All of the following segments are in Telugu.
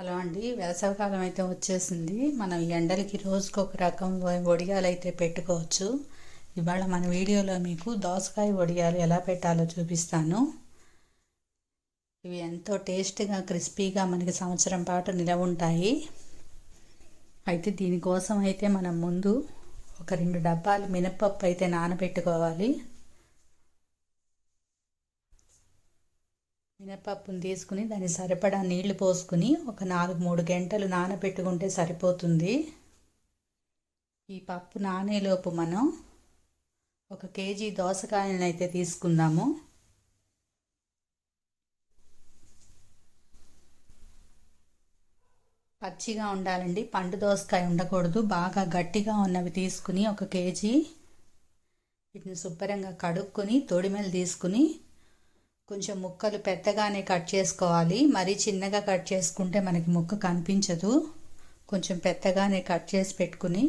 హలో అండి. వేసవికాలం అయితే వచ్చేసింది. మనం ఈ ఎండలకి రోజుకు ఒక రకం వడియాలు అయితే పెట్టుకోవచ్చు. ఇవాళ మన వీడియోలో మీకు దోసకాయ వడియాలు ఎలా పెట్టాలో చూపిస్తాను. ఇవి ఎంతో టేస్ట్గా క్రిస్పీగా మనకి సంవత్సరం పాటు నిలవ ఉంటాయి. అయితే దీనికోసం అయితే మనం ముందు ఒక రెండు డబ్బాలు మినపప్పు అయితే నానబెట్టుకోవాలి. మినపప్పును తీసుకుని దాన్ని సరిపడా నీళ్ళు పోసుకుని ఒక నాలుగు మూడు గంటలు నానబెట్టుకుంటే సరిపోతుంది. ఈ పప్పు నానేలోపు మనం ఒక కేజీ దోసకాయలను అయితే తీసుకుందాము. పచ్చిగా ఉండాలండి. పండు దోసకాయ ఉండకూడదు. బాగా గట్టిగా ఉన్నవి తీసుకుని ఒక కేజీ వీటిని శుభ్రంగా కడుక్కొని తొడిమెలు తీసుకుని కొంచెం ముక్కలు పెద్దగానే కట్ చేసుకోవాలి. మరీ చిన్నగా కట్ చేసుకుంటే మనకి ముక్క కనిపించదు. కొంచెం పెద్దగానే కట్ చేసి పెట్టుకుని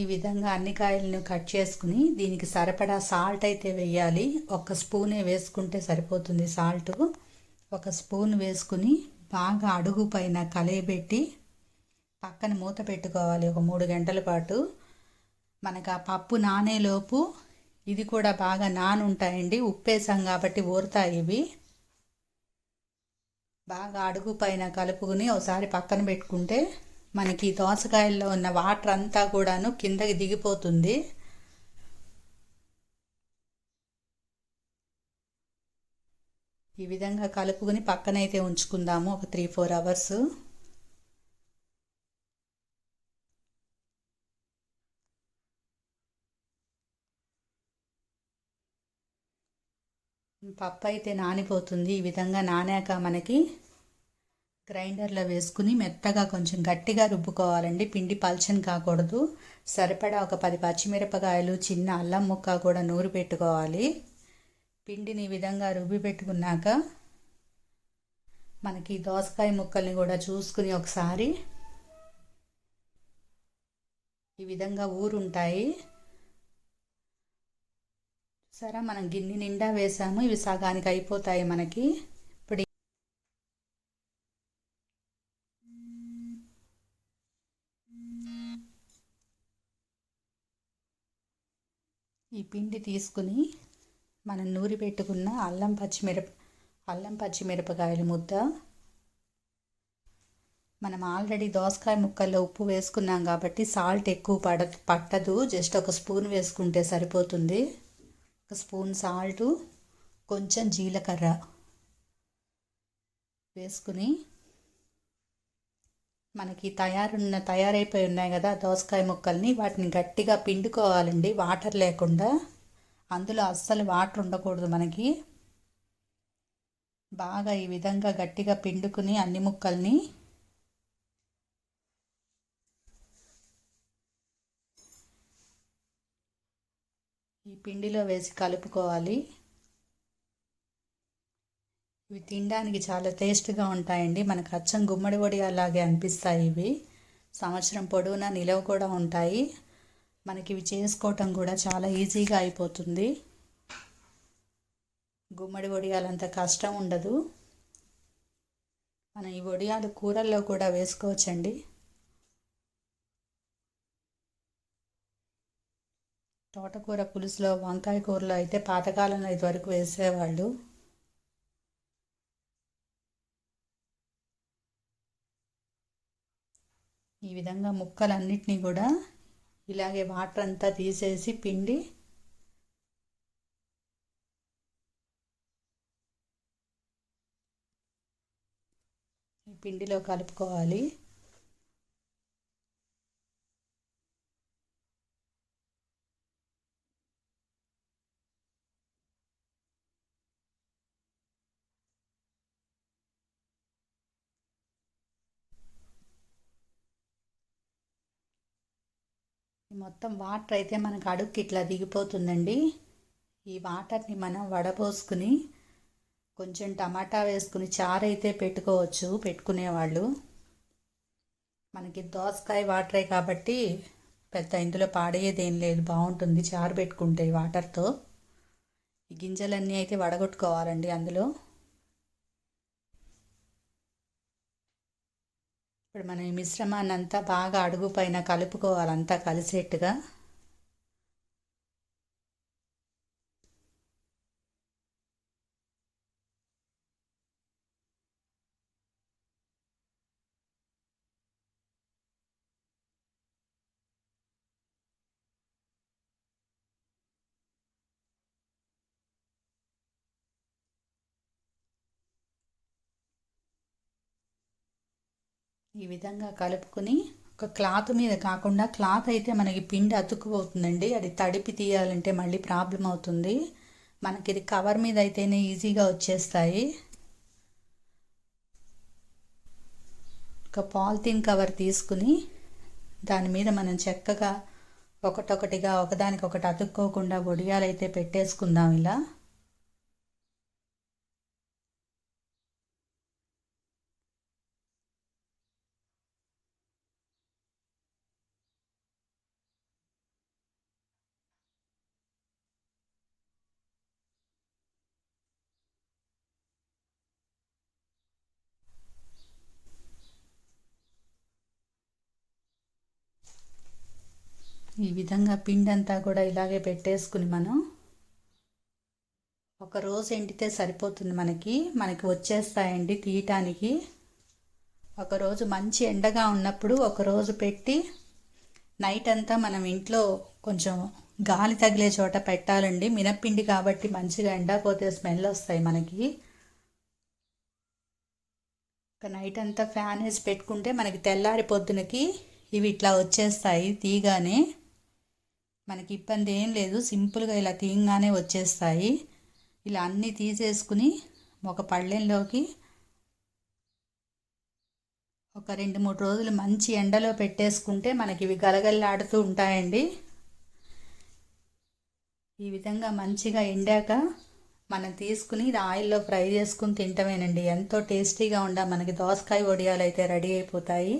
ఈ విధంగా అన్ని కాయలను కట్ చేసుకుని దీనికి సరిపడా సాల్ట్ అయితే వేయాలి. ఒక స్పూనే వేసుకుంటే సరిపోతుంది సాల్ట్. ఒక స్పూన్ వేసుకుని బాగా అడుగు పైన కలయబెట్టి పక్కన మూత పెట్టుకోవాలి ఒక మూడు గంటల పాటు. మనకు ఆ పప్పు నానేలోపు ఇది కూడా బాగా నానుంటాయండి. ఉప్పేసాం కాబట్టి ఊరుతాయి ఇవి. బాగా అడుగు పైన కలుపుకుని ఒకసారి పక్కన పెట్టుకుంటే మనకి దోసకాయల్లో ఉన్న వాటర్ అంతా కూడాను కిందకి దిగిపోతుంది. ఈ విధంగా కలుపుకొని పక్కనైతే ఉంచుకుందాము ఒక త్రీ ఫోర్ అవర్స్. పప్పు అయితే నానిపోతుంది. ఈ విధంగా నానాక మనకి గ్రైండర్లో వేసుకుని మెత్తగా కొంచెం గట్టిగా రుబ్బుకోవాలండి. పిండి పల్చని కాకూడదు. సరిపడా ఒక పది పచ్చిమిరపకాయలు చిన్న అల్లం ముక్క కూడా నూరు పెట్టుకోవాలి. పిండిని ఈ విధంగా రుబ్బి పెట్టుకున్నాక మనకి దోసకాయ ముక్కల్ని కూడా చూసుకుని ఒకసారి ఈ విధంగా ఊరుంటాయి. సరే మనం గిన్నె నిండా వేసాము. ఇవి సగానికి అయిపోతాయి మనకి. ఇప్పుడు ఈ పిండి తీసుకుని మనం నూరి పెట్టుకున్న అల్లం పచ్చిమిరప అల్లం పచ్చిమిరపకాయల ముద్ద. మనం ఆల్రెడీ దోసకాయ ముక్కల్లో ఉప్పు వేసుకున్నాం కాబట్టి సాల్ట్ ఎక్కువ పడ పట్టదు. జస్ట్ ఒక స్పూన్ వేసుకుంటే సరిపోతుంది. ఒక స్పూన్ సాల్టు కొంచెం జీలకర్ర వేసుకుని మనకి తయారున్న తయారైపోయి ఉన్నాయి కదా దోసకాయ ముక్కల్ని వాటిని గట్టిగా పిండుకోవాలండి. వాటర్ లేకుండా. అందులో అస్సలు వాటర్ ఉండకూడదు మనకి. బాగా ఈ విధంగా గట్టిగా పిండుకుని అన్ని ముక్కల్ని ఈ పిండిలో వేసి కలుపుకోవాలి. ఇవి తినడానికి చాలా టేస్ట్గా ఉంటాయండి. మనకు అచ్చం గుమ్మడి వడి అలాగే అనిపిస్తాయి ఇవి. సంవత్సరం పొడవునా నిలవ కూడా ఉంటాయి. మనకి ఇవి చేసుకోవటం కూడా చాలా ఈజీగా అయిపోతుంది. గుమ్మడి వడియాలంత కష్టం ఉండదు. మనం ఈ వడియాలు కూరల్లో కూడా వేసుకోవచ్చండి. తోటకూర పులుసులో వంకాయ కూరలో అయితే పాతకాలంలో ఇదివరకు వేసేవాళ్ళు. ఈ విధంగా ముక్కలన్నిటినీ కూడా ఇలాగే వాటర్ అంతా తీసేసి పిండి. పిండిలో కలుపుకోవాలి. మొత్తం వాటర్ అయితే మనకు అడుగుకి ఇట్లా దిగిపోతుందండి. ఈ వాటర్ని మనం వడపోసుకుని కొంచెం టమాటా వేసుకుని చారు అయితే పెట్టుకోవచ్చు పెట్టుకునేవాళ్ళు. మనకి దోసకాయ వాటరే కాబట్టి పెద్ద ఇందులో పాడేదేం లేదు బాగుంటుంది. చారు పెట్టుకుంటే వాటర్తో. ఈ గింజలన్నీ అయితే వడగొట్టుకోవాలండి అందులో. ఇప్పుడు మనం ఈ మిశ్రమాన్ని అంతా బాగా అడుగు పైన కలుపుకోవాలంతా కలిసేట్టుగా. ఈ విధంగా కలుపుకొని ఒక క్లాత్ మీద కాకుండా క్లాత్ అయితే మనకి పిండి అతుక్కుపోతుందండి. అది తడిపి తీయాలంటే మళ్ళీ ప్రాబ్లం అవుతుంది. మనకి ఇది కవర్ మీద అయితేనే ఈజీగా వచ్చేస్తాయి. ఒక పాలిథిన్ కవర్ తీసుకుని దాని మీద మనం చక్కగా ఒకటొకటిగా ఒకదానికొకటి అతుక్కోకుండా బొడియాలైతే పెట్టేసుకుందాం ఇలా. ఈ విధంగా పిండి అంతా కూడా ఇలాగే పెట్టేసుకుని మనం ఒక రోజు ఎండితే సరిపోతుంది మనకి. మనకి వచ్చేస్తాయండి తీయటానికి. ఒకరోజు మంచి ఎండగా ఉన్నప్పుడు ఒకరోజు పెట్టి నైట్ అంతా మనం ఇంట్లో కొంచెం గాలి తగిలే చోట పెట్టాలండి. మినప్పిండి కాబట్టి మంచిగా ఎండపోతే స్మెల్ వస్తాయి మనకి. ఒక నైట్ అంతా ఫ్యాన్ వేసి పెట్టుకుంటే మనకి తెల్లారి పొద్దునకి ఇవి ఇట్లా వచ్చేస్తాయి తీగానే. మనకి ఇబ్బంది ఏం లేదు. సింపుల్గా ఇలా తీయంగానే వచ్చేస్తాయి. ఇలా అన్నీ తీసేసుకుని ఒక పళ్ళెంలోకి ఒక రెండు మూడు రోజులు మంచి ఎండలో పెట్టేసుకుంటే మనకి ఇవి గలగల్లాడుతూ ఉంటాయండి. ఈ విధంగా మంచిగా ఎండాక మనం తీసుకుని ఇది ఆయిల్లో ఫ్రై చేసుకుని తింటమేనండి. ఎంతో టేస్టీగా ఉండ మనకి దోసకాయ వడియాలు అయితే రెడీ అయిపోతాయి.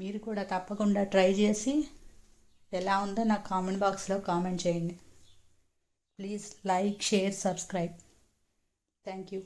మీరు కూడా తప్పకుండా ట్రై చేసి ఎలా ఉందో నాకు కామెంట్ బాక్స్లో కామెంట్ చేయండి. Please like share subscribe. Thank you.